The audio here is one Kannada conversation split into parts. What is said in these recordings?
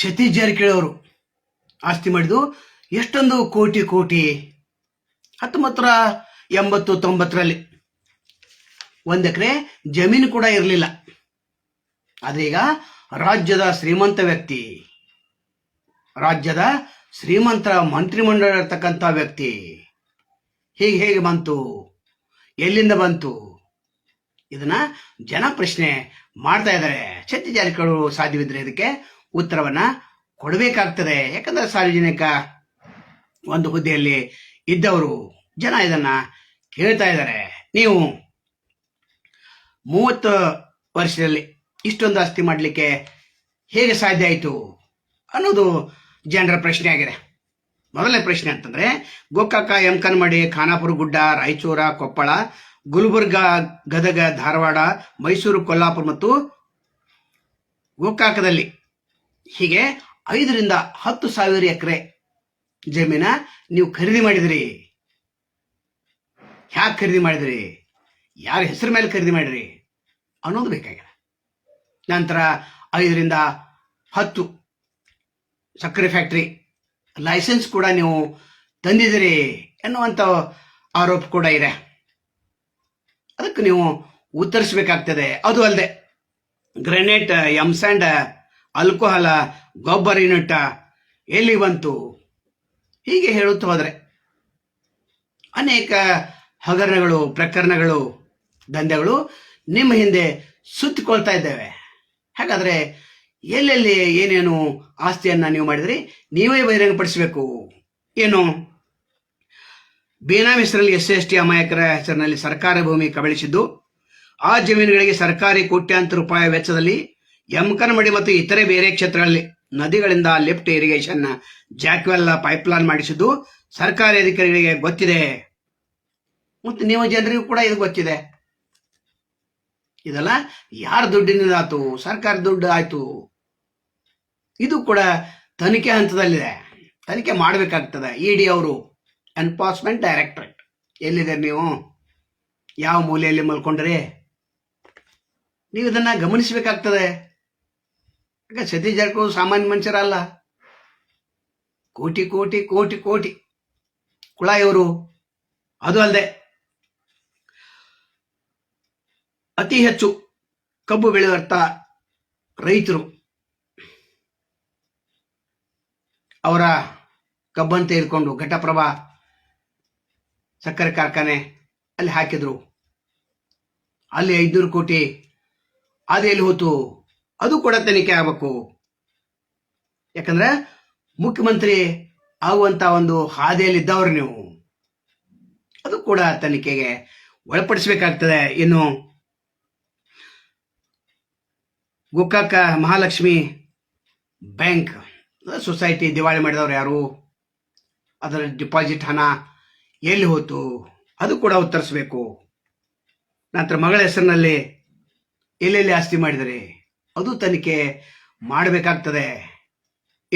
ಸತೀಶ್ ಜಾರಕಿಹೊಳಿ ಆಸ್ತಿ ಮಾಡಿದ್ದು ಎಷ್ಟೊಂದು ಕೋಟಿ ಕೋಟಿ. ಹತ್ತೊಂಬತ್ತರ ಎಂಬತ್ತು ತೊಂಬತ್ತರಲ್ಲಿ ಒಂದು ಎಕರೆ ಜಮೀನು ಕೂಡ ಇರಲಿಲ್ಲ. ಆದರೆ ಈಗ ರಾಜ್ಯದ ಶ್ರೀಮಂತ ವ್ಯಕ್ತಿ, ರಾಜ್ಯದ ಶ್ರೀಮಂತರ ಮಂತ್ರಿಮಂಡಲ ಇರ್ತಕ್ಕಂಥ ವ್ಯಕ್ತಿ ಹೀಗೆ ಹೇಗೆ ಬಂತು, ಎಲ್ಲಿಂದ ಬಂತು? ಇದನ್ನ ಜನ ಪ್ರಶ್ನೆ ಮಾಡ್ತಾ ಇದ್ದಾರೆ. ಸತ್ಯ ಜಾರಕಿಹೊಳಿ ಸಾಧ್ಯವಿದ್ರೆ ಇದಕ್ಕೆ ಉತ್ತರವನ್ನ ಕೊಡಬೇಕಾಗ್ತದೆ. ಯಾಕಂದ್ರೆ ಸಾರ್ವಜನಿಕ ಒಂದು ಹುದ್ದೆಯಲ್ಲಿ ಇದ್ದವರು ಜನ ಇದನ್ನ ಕೇಳ್ತಾ ಇದ್ದಾರೆ. ನೀವು ಮೂವತ್ತು ವರ್ಷದಲ್ಲಿ ಇಷ್ಟೊಂದು ಆಸ್ತಿ ಮಾಡಲಿಕ್ಕೆ ಹೇಗೆ ಸಾಧ್ಯ ಆಯಿತು ಅನ್ನೋದು ಜನರ ಪ್ರಶ್ನೆ ಆಗಿದೆ. ಮೊದಲನೇ ಪ್ರಶ್ನೆ ಅಂತಂದ್ರೆ, ಗೋಕಾಕ ಎಂ ಕನ್ಮಡಿ ಖಾನಾಪುರ ಗುಡ್ಡ, ರಾಯಚೂರ, ಕೊಪ್ಪಳ, ಗುಲ್ಬರ್ಗ, ಗದಗ, ಧಾರವಾಡ, ಮೈಸೂರು, ಕೊಲ್ಲಾಪುರ ಮತ್ತು ಗೋಕಾಕದಲ್ಲಿ ಹೀಗೆ ಐದರಿಂದ ಹತ್ತು ಸಾವಿರ ಎಕರೆ ಜಮೀನ ನೀವು ಖರೀದಿ ಮಾಡಿದ್ರಿ. ಹ್ಯಾಕ್ ಖರೀದಿ ಮಾಡಿದ್ರಿ? ಯಾರ ಹೆಸರು ಮೇಲೆ ಖರೀದಿ ಮಾಡಿದ್ರಿ? ಅನ್ನೋದು ಬೇಕಾಗಿದೆ ನಂತರ ಐದರಿಂದ ಹತ್ತು ಸಕ್ಕರೆ ಫ್ಯಾಕ್ಟ್ರಿ ಲೈಸೆನ್ಸ್ ಕೂಡ ನೀವು ತಂದಿದ್ದೀರಿ ಎನ್ನುವಂಥ ಆರೋಪ ಕೂಡ ಇದೆ. ಅದಕ್ಕೆ ನೀವು ಉತ್ತರಿಸಬೇಕಾಗ್ತದೆ. ಅದು ಅಲ್ಲದೆ ಗ್ರೆನೇಟ್ ಎಂ ಆಲ್ಕೋಹಾಲ ಗೊಬ್ಬರ ನಟ್ಟ ಎಲ್ಲಿ ಬಂತು? ಹೀಗೆ ಹೇಳುತ್ತಾ ಹೋದರೆ ಅನೇಕ ಹಗರಣಗಳು, ಪ್ರಕರಣಗಳು, ದಂಧೆಗಳು ನಿಮ್ಮ ಹಿಂದೆ ಸುತ್ತಿಕೊಳ್ತಾ ಇದ್ದೇವೆ. ಹಾಗಾದರೆ ಎಲ್ಲೆಲ್ಲಿ ಏನೇನು ಆಸ್ತಿಯನ್ನು ನೀವು ಮಾಡಿದ್ರಿ, ನೀವೇ ಬಹಿರಂಗಪಡಿಸಬೇಕು. ಏನು? ಬೇನಾಮಿ ಹೆಸರಲ್ಲಿ ಎಸ್ ಎಸ್ ಟಿ ಅಮಾಯಕರ ಹೆಸರಿನಲ್ಲಿ ಸರ್ಕಾರಿ ಭೂಮಿ ಕಬಳಿಸಿದ್ದು, ಆ ಜಮೀನುಗಳಿಗೆ ಸರ್ಕಾರಿ ಕೋಟ್ಯಾಂತರ ರೂಪಾಯಿ ವೆಚ್ಚದಲ್ಲಿ ಯಮಕನಮಡಿ ಮತ್ತು ಇತರೆ ಬೇರೆ ಕ್ಷೇತ್ರಗಳಲ್ಲಿ ನದಿಗಳಿಂದ ಲಿಫ್ಟ್ ಇರಿಗೇಷನ್ ಜಾಕ್ವೆಲ್ ಪೈಪ್ಲೈನ್ ಮಾಡಿಸಿದ್ದು ಸರ್ಕಾರಿ ಅಧಿಕಾರಿಗಳಿಗೆ ಗೊತ್ತಿದೆ. ಮತ್ತು ನೀವು ಜನರಿಗೂ ಕೂಡ ಇದು ಗೊತ್ತಿದೆ. ಇದೆಲ್ಲ ಯಾರ ದುಡ್ಡಿನಿಂದ ಆಯ್ತು? ಸರ್ಕಾರ ದುಡ್ಡು ಆಯ್ತು. ಇದು ಕೂಡ ತನಿಖೆ ಹಂತದಲ್ಲಿದೆ. ತನಿಖೆ ಮಾಡಬೇಕಾಗ್ತದೆ. ಇ ಡಿ ಅವರು, ಎನ್ಫೋರ್ಸ್ಮೆಂಟ್ ಡೈರೆಕ್ಟರೇಟ್. ಎಲ್ಲಿದೆ ನೀವು? ಯಾವ ಮೂಲೆಯಲ್ಲಿ ಮಲ್ಕೊಂಡ್ರಿ? ನೀವು ಇದನ್ನ ಗಮನಿಸಬೇಕಾಗ್ತದೆ. ಈಗ ಸತೀಶ್ ಜಾರಕಿಹೊಳಿ ಸಾಮಾನ್ಯ ಮನುಷ್ಯರಲ್ಲ. ಕೋಟಿ ಕೋಟಿ ಕೋಟಿ ಕೋಟಿ ಕುಳಾಯವರು ಅದು ಅಲ್ಲದೆ ಅತಿ ಹೆಚ್ಚು ಕಬ್ಬು ಬೆಳೆಯುವಂತ ರೈತರು. ಅವರ ಕಬ್ಬನ್ನು ತೆಗೆದುಕೊಂಡು ಘಟಪ್ರಭಾ ಸಕ್ಕರೆ ಕಾರ್ಖಾನೆ ಅಲ್ಲಿ ಹಾಕಿದ್ರು. ಅಲ್ಲಿ ಐದುನೂರು ಕೋಟಿ ಅದು ಎಲ್ಲಿ ಹೋತು. ಅದು ಕೂಡ ತನಿಖೆ ಆಗಬೇಕು. ಯಾಕಂದ್ರೆ ಮುಖ್ಯಮಂತ್ರಿ ಆಗುವಂತ ಒಂದು ಹಾದಿಯಲ್ಲಿ ಇದ್ದವ್ರು ನೀವು. ಅದು ಕೂಡ ತನಿಖೆಗೆ ಒಳಪಡಿಸಬೇಕಾಗ್ತದೆ ಇನ್ನು. ಗೋಕಾಕ ಮಹಾಲಕ್ಷ್ಮಿ ಬ್ಯಾಂಕ್, ಸೊಸೈಟಿ ದಿವಾಳಿ ಮಾಡಿದವರು ಯಾರು? ಅದರ ಡಿಪಾಸಿಟ್ ಹಣ ಎಲ್ಲಿ ಹೋತು ಅದು ಕೂಡ ಉತ್ತರಿಸಬೇಕು. ನಂತರ ಮಗಳ ಹೆಸರಿನಲ್ಲಿ ಎಲ್ಲೆಲ್ಲಿ ಆಸ್ತಿ ಮಾಡಿದರೆ? ಅದು ತನಿಖೆ ಮಾಡಬೇಕಾಗ್ತದೆ.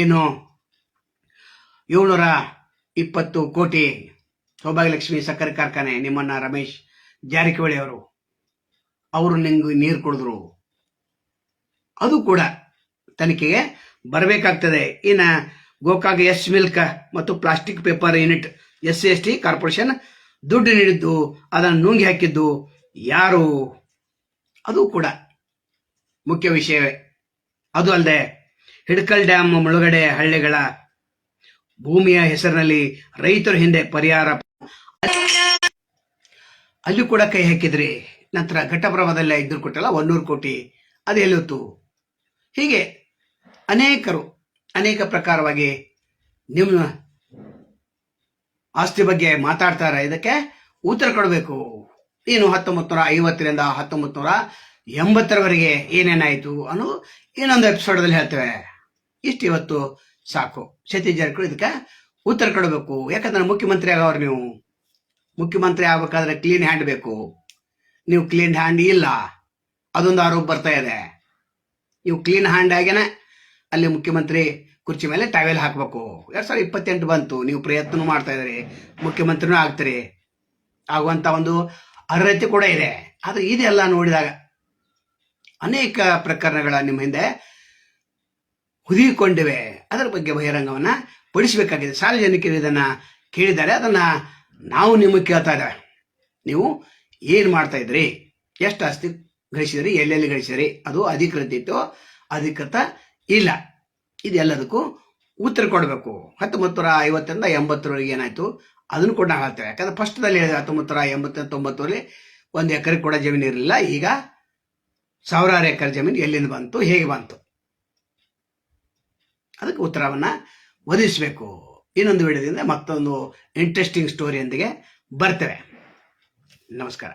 ಇನ್ನು ಏಳ್ನೂರ ಇಪ್ಪತ್ತು ಕೋಟಿ ಸೌಭಾಗ್ಯಲಕ್ಷ್ಮಿ ಸಕ್ಕರೆ ಕಾರ್ಖಾನೆ, ನಿಮ್ಮನ್ನ ರಮೇಶ್ ಜಾರಕಿಹೊಳಿ ಅವರು ಅವರು ನಿಂಗೆ ನೀರು ಕುಡಿದ್ರು. ಅದು ಕೂಡ ತನಿಖೆಗೆ ಬರಬೇಕಾಗ್ತದೆ. ಇನ್ನು ಗೋಕಾಕ್ ಎಸ್ ಮಿಲ್ಕ್ ಮತ್ತು plastic paper unit, S C S T corporation ದುಡ್ಡು ನೀಡಿದ್ದು, ಅದನ್ನು ನುಂಗಿ ಹಾಕಿದ್ದು ಯಾರು? ಅದು ಕೂಡ ಮುಖ್ಯ ವಿಷಯವೇ ಅದು ಅಲ್ಲದೆ ಹಿಡ್ಕಲ್ ಡ್ಯಾಮ್ ಮುಳುಗಡೆ ಹಳ್ಳಿಗಳ ಭೂಮಿಯ ಹೆಸರಿನಲ್ಲಿ ರೈತರ ಹಿಂದೆ ಪರಿಹಾರ ಅಲ್ಲಿ ಕೂಡ ಕೈ ಹಾಕಿದ್ರಿ ನಂತರ ಘಟಪ್ರಭಾದಲ್ಲಿ ಐದುನೂರು ಕೊಟ್ಟಲ್ಲ ಒಂದೂರು ಕೋಟಿ, ಅದು ಎಲ್ಲಿತ್ತು ಹೀಗೆ ಅನೇಕರು, ಅನೇಕ ಪ್ರಕಾರವಾಗಿ ನಿಮ್ಮ ಆಸ್ತಿ ಬಗ್ಗೆ ಮಾತಾಡ್ತಾರೆ. ಇದಕ್ಕೆ ಉತ್ತರ ಕೊಡಬೇಕು. ಏನು ಹತ್ತೊಂಬತ್ತು ನೂರ ಐವತ್ತರಿಂದ ಹತ್ತೊಂಬತ್ತು ನೂರ ಎಂಬತ್ತರವರೆಗೆ ಏನೇನಾಯಿತು ಅನ್ನೋ ಇನ್ನೊಂದು ಎಪಿಸೋಡಲ್ಲಿ ಹೇಳ್ತೇವೆ. ಇಷ್ಟು ಇವತ್ತು ಸಾಕು. ಸತೀಶ್ ಜಾರಕಿಹೊಳಿ ಇದಕ್ಕೆ ಉತ್ತರ ಕೊಡಬೇಕು. ಯಾಕಂದ್ರೆ ಮುಖ್ಯಮಂತ್ರಿ ಆಗವ್ರು ನೀವು. ಮುಖ್ಯಮಂತ್ರಿ ಆಗ್ಬೇಕಾದ್ರೆ ಕ್ಲೀನ್ ಹ್ಯಾಂಡ್ ಬೇಕು. ನೀವು ಕ್ಲೀನ್ ಹ್ಯಾಂಡ್ ಇಲ್ಲ. ಅದೊಂದು ಆರೋಪ ಬರ್ತಾ ಇದೆ. ನೀವು ಕ್ಲೀನ್ ಹ್ಯಾಂಡ್ ಆಗೇನೆ ಅಲ್ಲಿ ಮುಖ್ಯಮಂತ್ರಿ ಕುರ್ಚಿ ಮೇಲೆ ಟಾವೆಲ್ ಹಾಕಬೇಕು. ಎರಡ್ ಸಾವಿರದ ಇಪ್ಪತ್ತೆಂಟು ಬಂತು. ನೀವು ಪ್ರಯತ್ನ ಮಾಡ್ತಾ ಇದ್ರಿ ಮುಖ್ಯಮಂತ್ರಿನೂ ಆಗ್ತೀರಿ. ಆಗುವಂತ ಒಂದು ಅರ್ಹತೆ ಕೂಡ ಇದೆ. ಆದ್ರೆ ಇದೆಲ್ಲ ನೋಡಿದಾಗ ಅನೇಕ ಪ್ರಕರಣಗಳ ನಿಮ್ಮ ಹಿಂದೆ ಹುದಿಕೊಂಡಿವೆ. ಅದರ ಬಗ್ಗೆ ಬಹಿರಂಗವನ್ನ ಪಡಿಸಬೇಕಾಗಿದೆ. ಸಾರ್ವಜನಿಕರು ಇದನ್ನ ಕೇಳಿದ್ದಾರೆ. ಅದನ್ನ ನಾವು ನಿಮಗೆ ಕೇಳ್ತಾ ಇದ್ದೇವೆ. ನೀವು ಏನು ಮಾಡ್ತಾ ಇದ್ರಿ? ಎಷ್ಟು ಆಸ್ತಿ ಗಳಿಸಿದ್ರಿ? ಎಲ್ಲೆಲ್ಲಿ ಗಳಿಸಿದ್ರಿ? ಅದು ಅಧಿಕೃತ ಇತ್ತು. ಅಧಿಕೃತ ಇಲ್ಲ. ಇದೆಲ್ಲದಕ್ಕೂ ಉತ್ತರ ಕೊಡಬೇಕು. ಹತ್ತೊಂಬತ್ತು ನೂರ ಐವತ್ತರಿಂದ ಎಂಬತ್ತರವರೆಗೆ ಏನಾಯ್ತು? ಅದನ್ನು ಕೂಡ ನಾವು ಹೇಳ್ತೇವೆ. ಯಾಕಂದ್ರೆ ಫಸ್ಟ್ದಲ್ಲಿ ಹೇಳಿದೆ ಹತ್ತೊಂಬತ್ತು ನೂರ ಎಂಬತ್ತ ತೊಂಬತ್ತರಲ್ಲಿ ಒಂದು ಎಕರೆ ಕೂಡ ಜಮೀನು ಇರಲಿಲ್ಲ. ಈಗ ಸಾವಿರಾರು ಎಕರೆ ಜಮೀನು ಎಲ್ಲಿಂದ ಬಂತು, ಹೇಗೆ ಬಂತು? ಅದಕ್ಕೆ ಉತ್ತರವನ್ನು ಒದಗಿಸಬೇಕು ಇನ್ನೊಂದು ವಿಡಿಯೋದಿಂದ ಮತ್ತೊಂದು ಇಂಟ್ರೆಸ್ಟಿಂಗ್ ಸ್ಟೋರಿಯೊಂದಿಗೆ ಬರ್ತೇವೆ. ನಮಸ್ಕಾರ.